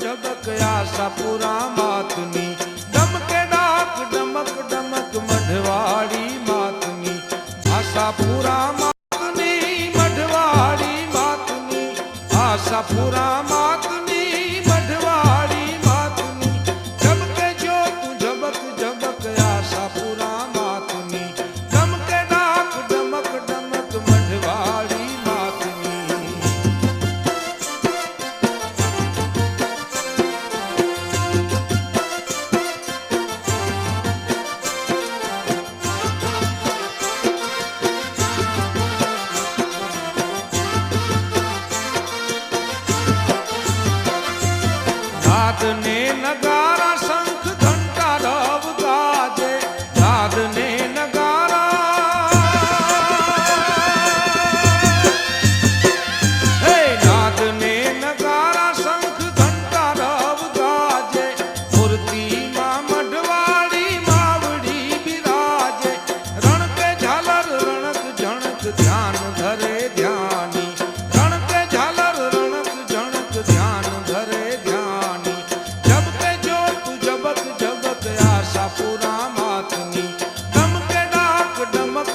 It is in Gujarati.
ચબક આશા પુરા માતની. ડમકે ડાક, ડમક ડમક મઢવાડી માતની. આશા પુરા માતની, મઢવાડી માતની. આશા પુરા માત હાથને નગારા पुरा माथनी दमके डाक डमक